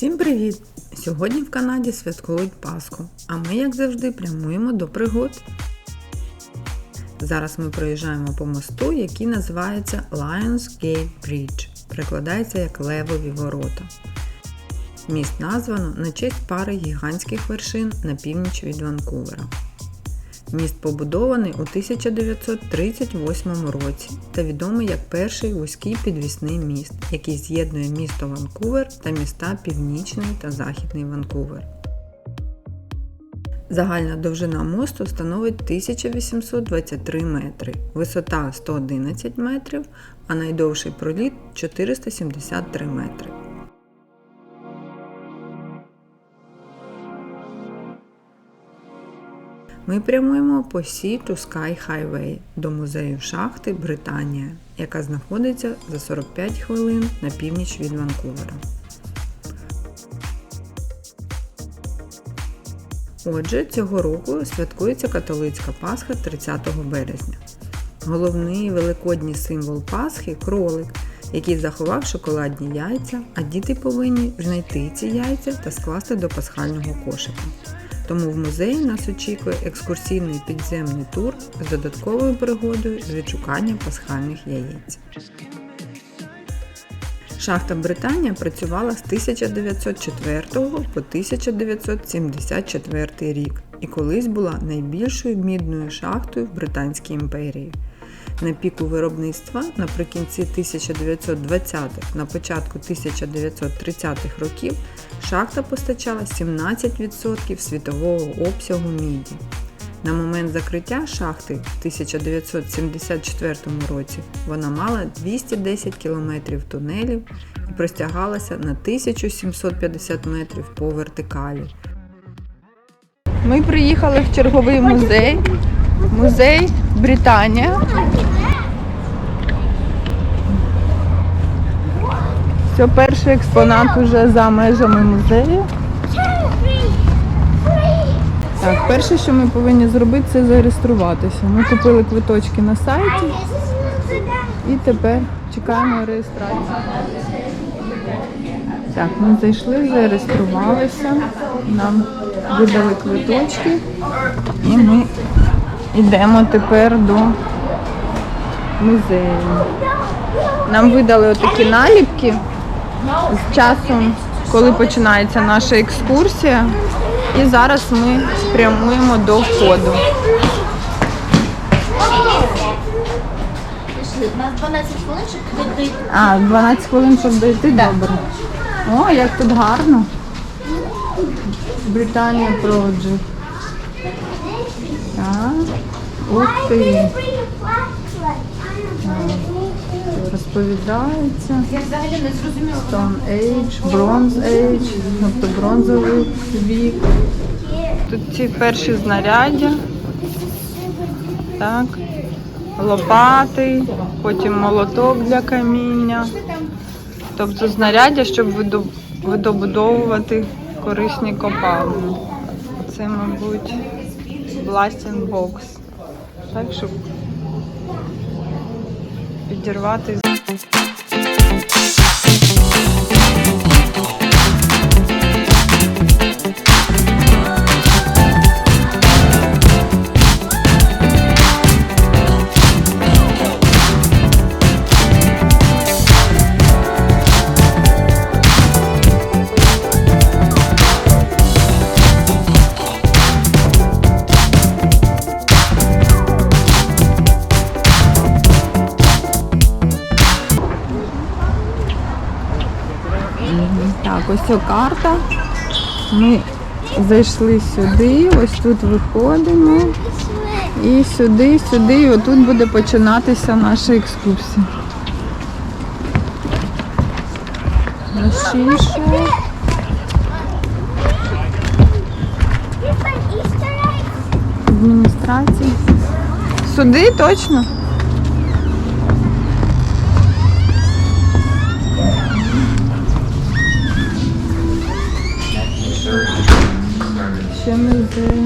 Всім привіт! Сьогодні в Канаді святкують Пасху, а ми, як завжди, прямуємо до пригод. Зараз ми проїжджаємо по мосту, який називається Lions Gate Bridge, Прикладається як Левові ворота. Міст названо на честь пари гігантських вершин на північ від Ванкувера. Міст побудований у 1938 році та відомий як перший вузький підвісний міст, який з'єднує місто Ванкувер та міста Північний та Західний Ванкувер. Загальна довжина мосту становить 1823 метри, висота 111 метрів, а найдовший проліт 473 метри. Ми прямуємо по Sea to Sky Highway до музею шахти Британія, яка знаходиться за 45 хвилин на північ від Ванкувера. Отже, цього року святкується католицька Пасха 30 березня. Головний великодній символ Пасхи кролик, який заховав шоколадні яйця, а діти повинні знайти ці яйця та скласти до пасхального кошика. Тому в музеї нас очікує екскурсійний підземний тур з додатковою пригодою з відшукання пасхальних яєць. Шахта Британія працювала з 1904 по 1974 рік і колись була найбільшою мідною шахтою в Британській імперії. На піку виробництва наприкінці 1920-х, на початку 1930-х років шахта постачала 17% світового обсягу міді. На момент закриття шахти в 1974 році вона мала 210 км тунелів і простягалася на 1750 метрів по вертикалі. Ми приїхали в черговий музей. Музей Британія. Це перший експонат уже за межами музею. Так, перше, що ми повинні зробити, це зареєструватися. Ми купили квиточки на сайті і тепер чекаємо реєстрацію. Так, ми зайшли, зареєструвалися, нам видали квиточки і ми йдемо тепер до музею. Нам видали отакі наліпки з часом, коли починається наша екскурсія. І зараз ми прямуємо до входу. У нас 12 хвилин, щоб дійти. А, 12 хвилин, щоб дойти, добре. О, як тут гарно. Британія Project. Так. Ух ти. Розповідається. Я взагалі не зрозуміла. Stone Age, Bronze Age, тобто бронзовий вік. Тут ці перші знаряддя. Так. Лопати, потім молоток для каміння. Тобто знаряддя, щоб видобудовувати корисні копалини. Це, мабуть, blasting box. Так, щоб підірвати Thank you. Ось карта. Ми зайшли сюди, ось тут виходимо. І сюди, сюди, і отут буде починатися наша екскурсія. Розчішу. Адміністрація. Сюди точно? Ще музей.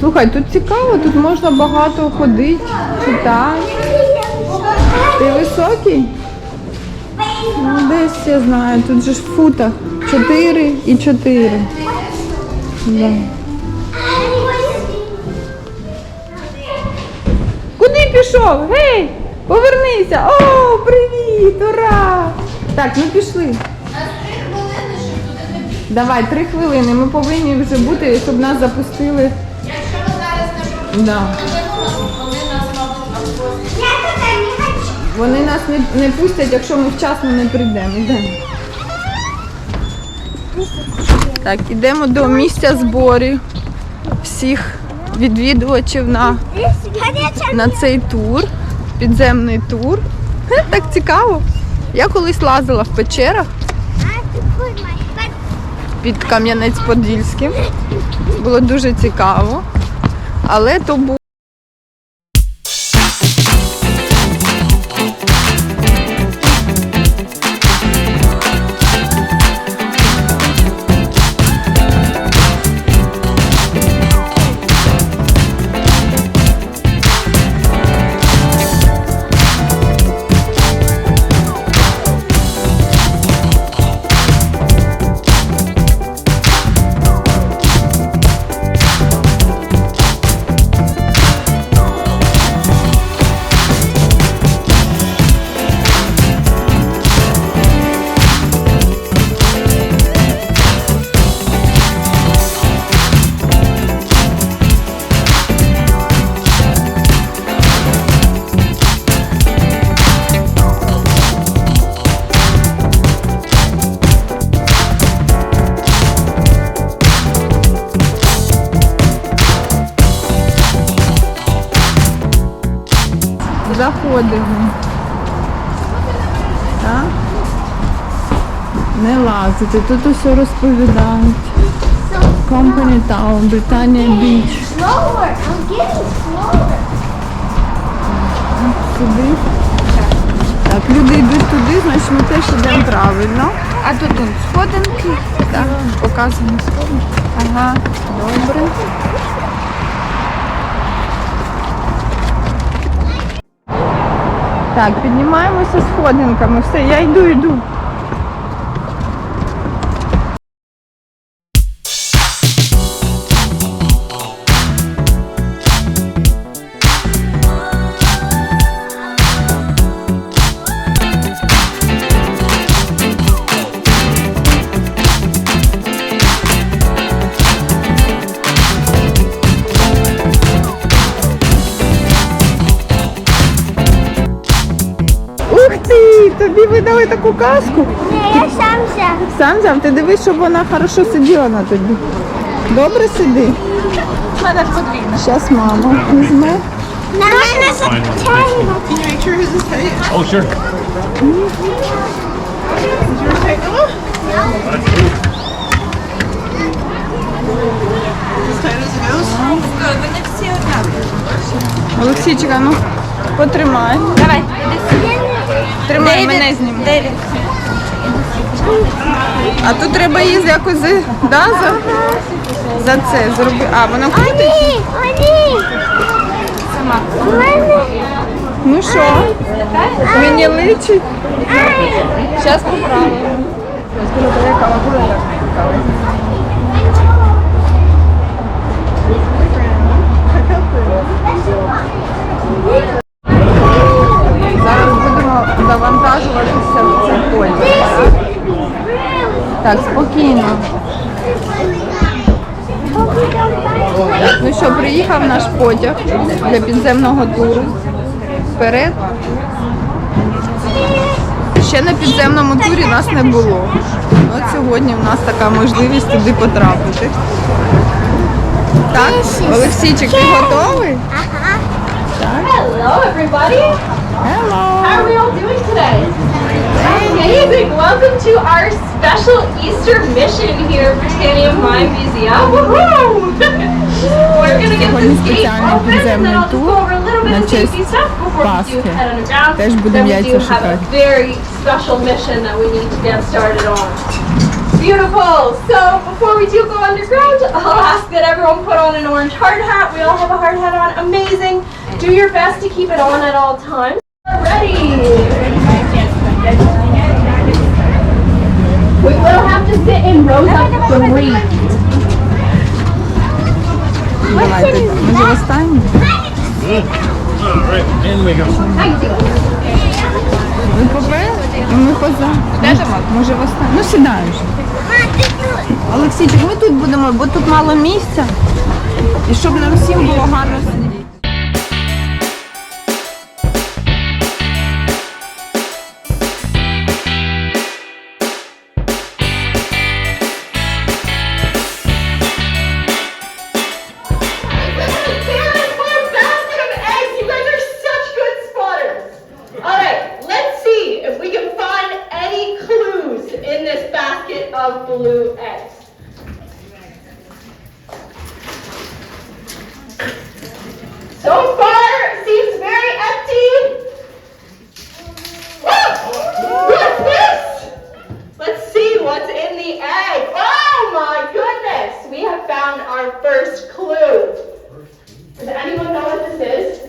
Слухай, тут цікаво, тут можна багато ходити, читати. Ти високий? Ну, десь я знаю, тут же ж в футах 4 і 4. Да. Куди пішов? Гей! Повернися! О, привіт! Ура! Так, ну пішли. Давай, три хвилини. Ми повинні вже бути, щоб нас запустили. Якщо ми зараз не Да. вони нас мабуть Я не хочу. Вони нас не, не пустять, якщо ми вчасно не прийдемо. Йдемо. Так, ідемо до місця зборів всіх відвідувачів на, на цей тур, підземний тур. Так цікаво. Я колись лазила в печерах під Кам'янець-Подільським. Було дуже цікаво. Але то був 16. Тут усе розповідають. Company Town, Британія Біч. Туди. Так, люди йдуть туди, значить ми теж йдемо правильно. А тут он сходинки. Так, показано сходинки. Ага, добре. Так, піднімаємося сходинками. Все, я йду, йду. Ти! Тобі видали таку казку. Не, я сам взял. Сам взяв, ти дивись, щоб вона хорошо сиділа на тобі. Добре сиди. мене потрібно. Зараз мама візьме. На мене затягивать. Oh, sure. Олексійчика, ну потримай. Давай, Тримай мене зніми. А тут треба її якось за, да, за, за це зроби. А, вона крутить? Они. Ну що? Мені личить. Зараз поправимо. Зараз будемо завантажуватися в цей потяг. Так, Так, спокійно. Так, ну що, приїхав наш потяг для підземного туру. Вперед. Ще на підземному турі нас не було. От сьогодні в нас така можливість туди потрапити. Так, Олексійчик, ти готовий? Ага. Hello, everybody. Hello! How are we all doing today? Amazing! Welcome to our special Easter mission here at Britannia Mine Museum. Woohoo! We're gonna get this gate open and then I'll just go over a little bit of safety stuff before we do head underground. Then we do have a very special mission that we need to get started on. Beautiful. So before we do go underground, I'll ask that everyone put on an orange hard hat. We all have a hard hat on. Amazing. Do your best to keep it on at all times. We will have to sit in rows of three. Давайте, може останні? Ми попри? Ну, ми поза. Ну сідай вже. Олексійчик, ми тут будемо, бо тут мало місця. І щоб нам всім було гарно сидіти. Basket of blue eggs. So far, it seems very empty. What's this? Let's see what's in the egg. Oh my goodness! We have found our first clue. Does anyone know what this is?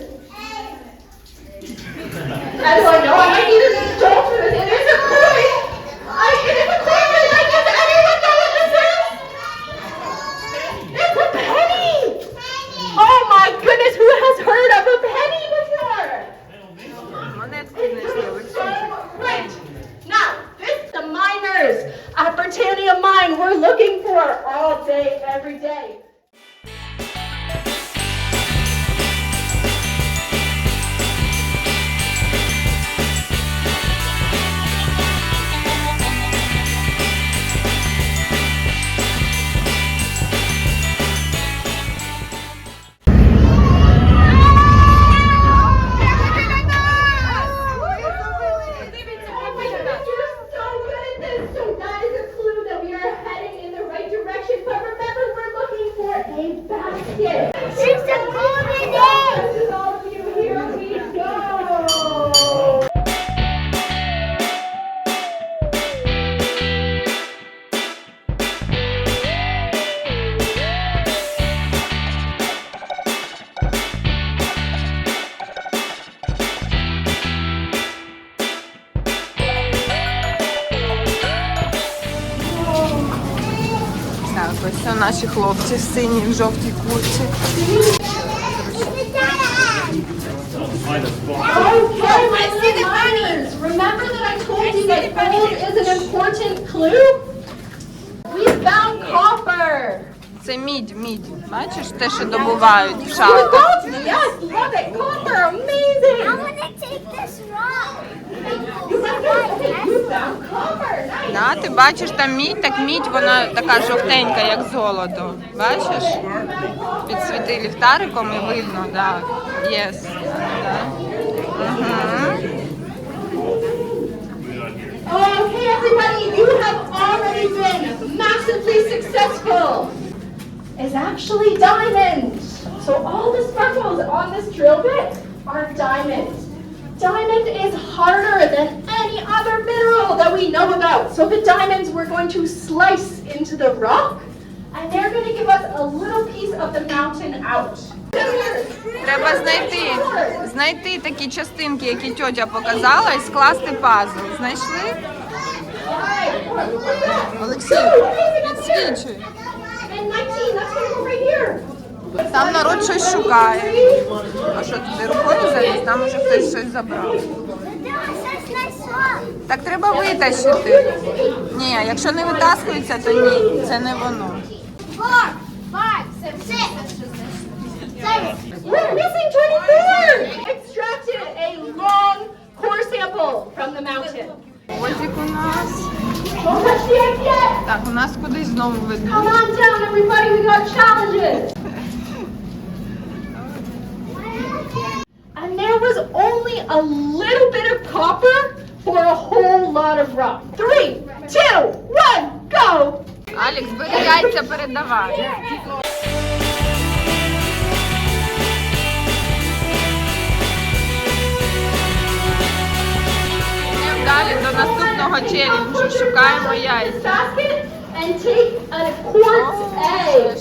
Anyone know? I might need a jolt for this. It is a clue. I, it is a clue. but, like, Does anyone know what this is? It's a penny. Oh my goodness! Who has heard of a penny before? It's so right. Now, this the miners at Britannia Mine we're all day, every day. Хлопці в синій, в жовтій курці. Це мідь, мідь. Бачиш, те, що добувають в шахтах. got yes, love it. Copper, amazing. I'm gonna take this rock. You found you found copper. Nice. Да, ти бачиш там мідь, так мідь, вона така жовтенька, як золото. Бачиш? Підсвіти ліхтариком і видно, да. Єс. Да. Угу. Is actually diamonds. So all the sparkles on this drill bit are diamonds. Diamond is harder than any other mineral that we know about. So the diamonds we're going to slice into the rock, and they're going to give us a little piece of the mountain out. Треба знайти, знайти такі частинки, які тьотя показала, і скласти пазл. Знайшли? Олексій, підсвічуй. And 19, that's going to go right here. Там народ щось шукає. А що туди рукою заліз? Там уже хтось щось забрав. They're doing such nice rock. Так треба витащити. Ні, якщо не витаскується, то ні, це не воно. We're missing 24! Extracted a long core sample from the mountain. Озік у нас. Так, у нас кудись знову видно. Come on down, everybody, we got challenges! lot of rock. Three, two, one, go! Алікс, бери яйця, передавай. Йдемо далі до наступного челенджу. Шукаємо яйця. Basket and take a quartz egg.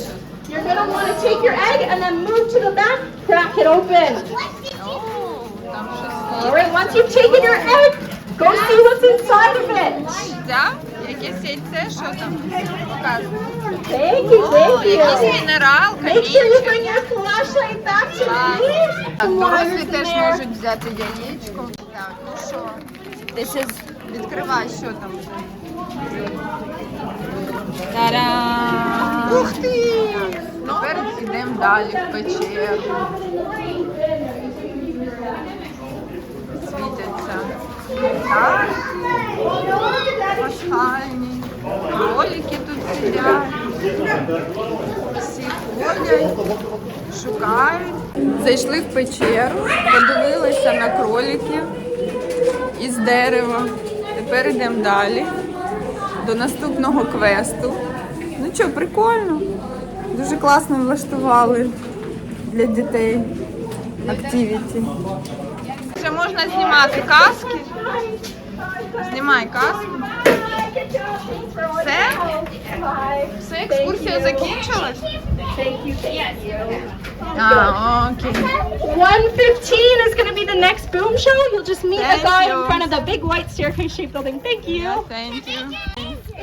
You're gonna want to take your egg and then move to the back, crack it open. О, Там щось All right, once you've taken your egg, go see what's inside of it. є. Якесь яйце, що там? Показуй. Thank you, О, thank якийсь you. мінерал, Make sure you bring your flashlight back to me. Так, дорослі теж можуть взяти яєчко. Так, ну що? Ти ще відкривай, що там. Та-дам! Ух ти! Тепер йдемо далі в печеру. Світяться. Так. Пасхальні. Кролики тут сидять. Всі ходять, шукають. Зайшли в печеру, подивилися на кроликів із дерева. Тепер йдемо далі до наступного квесту. Ну що, прикольно. Дуже класно влаштували для дітей активіті. Ще можна знімати каски. Знімай каску. Все? Все, екскурсія закінчилась? А, окей. 115 is going to be the next boom show. You'll just meet Thank a guy you. in front of the big white staircase shaped building. Thank you. Yeah, Thank you.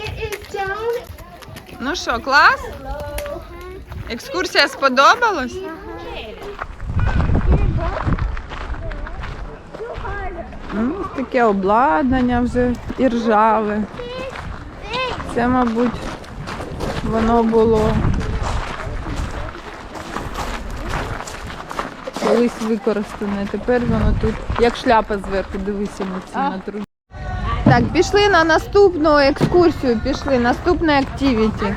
It is down. Ну що, клас? Екскурсія сподобалась? Ну, таке обладнання вже і ржаве. Це, мабуть, воно було колись використане. Тепер воно тут, як шляпа зверху, дивися на ці на трубі. Так, пішли на наступну екскурсію, пішли, наступне активіті.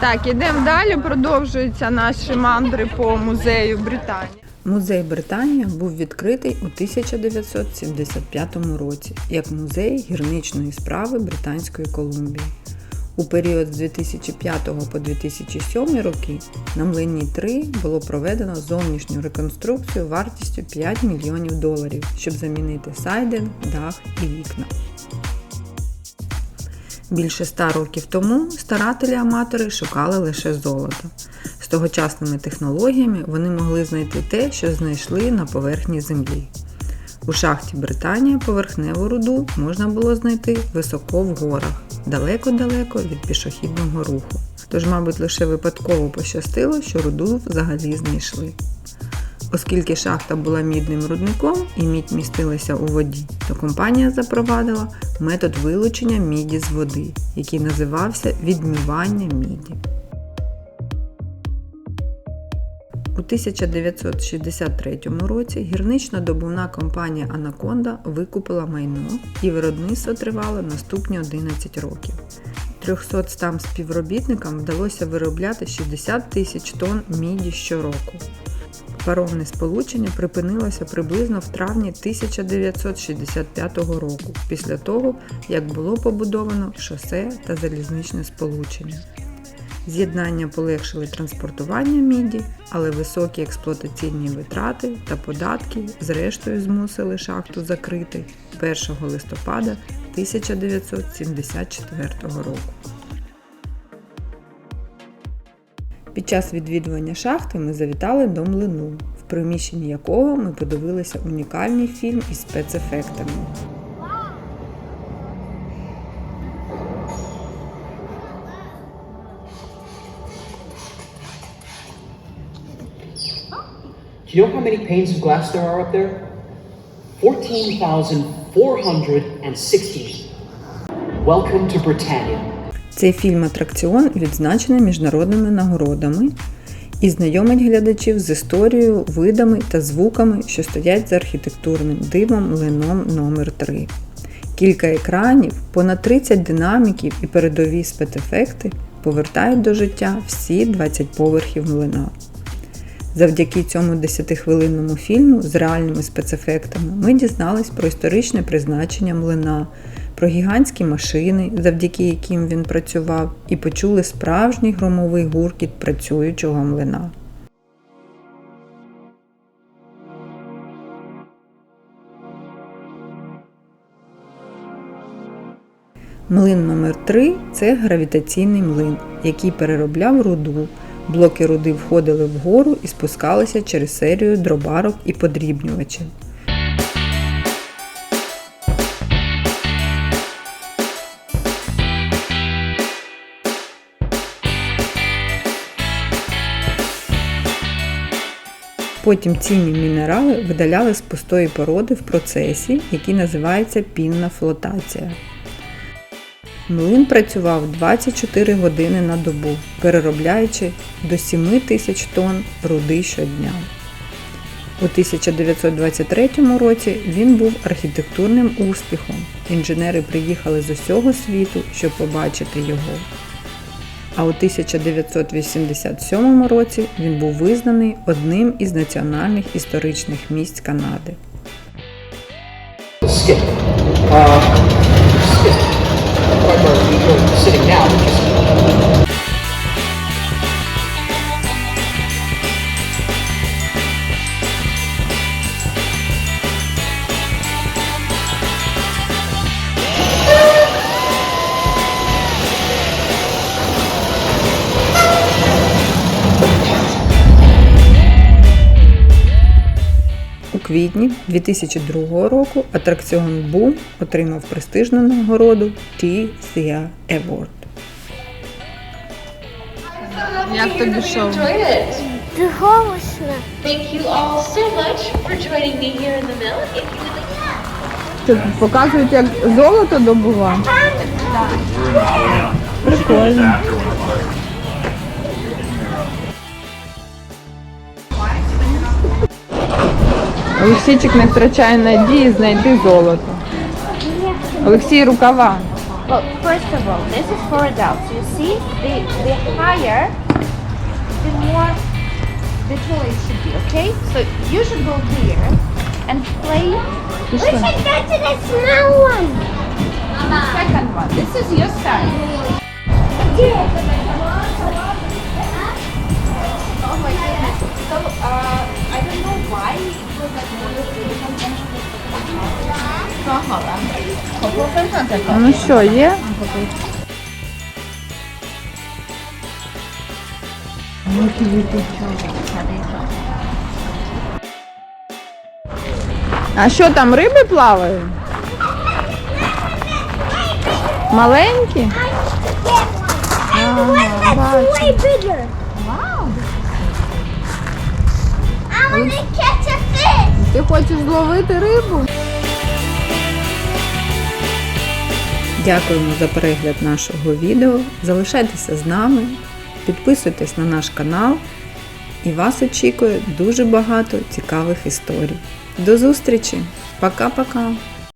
Так, ідемо далі, продовжуються наші мандри по музею Британії. Музей Британія був відкритий у 1975 році як музей гірничої справи Британської Колумбії. У період з 2005 по 2007 роки на млині 3 було проведено зовнішню реконструкцію вартістю 5 мільйонів доларів, щоб замінити сайдинг, дах і вікна. Більше ста років тому старателі-аматори шукали лише золото. Тогочасними технологіями вони могли знайти те, що знайшли на поверхні землі. У шахті Британія поверхневу руду можна було знайти високо в горах, далеко-далеко від пішохідного руху. Тож, мабуть, лише випадково пощастило, що руду взагалі знайшли. Оскільки шахта була мідним рудником і мідь містилася у воді, то компанія запровадила метод вилучення міді з води, який називався відмивання міді. У 1963 році гірнично-добувна компанія Анаконда викупила майно і виробництво тривало наступні 11 років. 300 стам співробітникам вдалося виробляти 60 тисяч тонн міді щороку. Паромне сполучення припинилося приблизно в травні 1965 року, після того, як було побудовано шосе та залізничне сполучення. З'єднання полегшили транспортування міді, але високі експлуатаційні витрати та податки зрештою змусили шахту закрити 1 листопада 1974 року. Під час відвідування шахти ми завітали до млину, в приміщенні якого ми подивилися унікальний фільм із спецефектами. Do you know how many panes of glass there are up there? 14,416. Welcome to Britannia. Цей фільм-атракціон відзначений міжнародними нагородами і знайомить глядачів з історією, видами та звуками, що стоять за архітектурним дивом млином номер 3 Кілька екранів, понад 30 динаміків і передові спецефекти повертають до життя всі 20 поверхів млина. Завдяки цьому 10-хвилинному фільму з реальними спецефектами ми дізнались про історичне призначення млина, про гігантські машини, завдяки яким він працював, і почули справжній громовий гуркіт працюючого млина. Млин номер 3 це гравітаційний млин, який переробляв руду. Блоки руди входили вгору і спускалися через серію дробарок і подрібнювачів. Потім цінні мінерали видаляли з пустої породи в процесі, який називається пінна флотація. Млин працював 24 години на добу, переробляючи до 7 тисяч тонн руди щодня. У 1923 році він був архітектурним успіхом. Інженери приїхали з усього світу, щоб побачити його. А у 1987 році він був визнаний одним із національних історичних місць Канади. У квітні 2002 року атракціон Boom отримав престижну нагороду T-SEA Award. Як тобі шоу? Ти голосно. Thank you all so much for joining me here in the mill. If you would like Це показують, як золото добува. Прикольно. Олексійчик не втрачає надії знайти золото. Олексій рукава. Well, first of all, this is for adults. You see, the the higher, the more the toy should be, okay? So you should go here and play. We should go to the small one. Second one. This is your side. Oh my goodness. So uh, I don't know why it was like one of the。Wow. I want to catch a fish. Ти хочеш зловити рибу? Дякуємо за перегляд нашого відео. Залишайтеся з нами, підписуйтесь на наш канал і вас очікує дуже багато цікавих історій. До зустрічі! Пока-пока!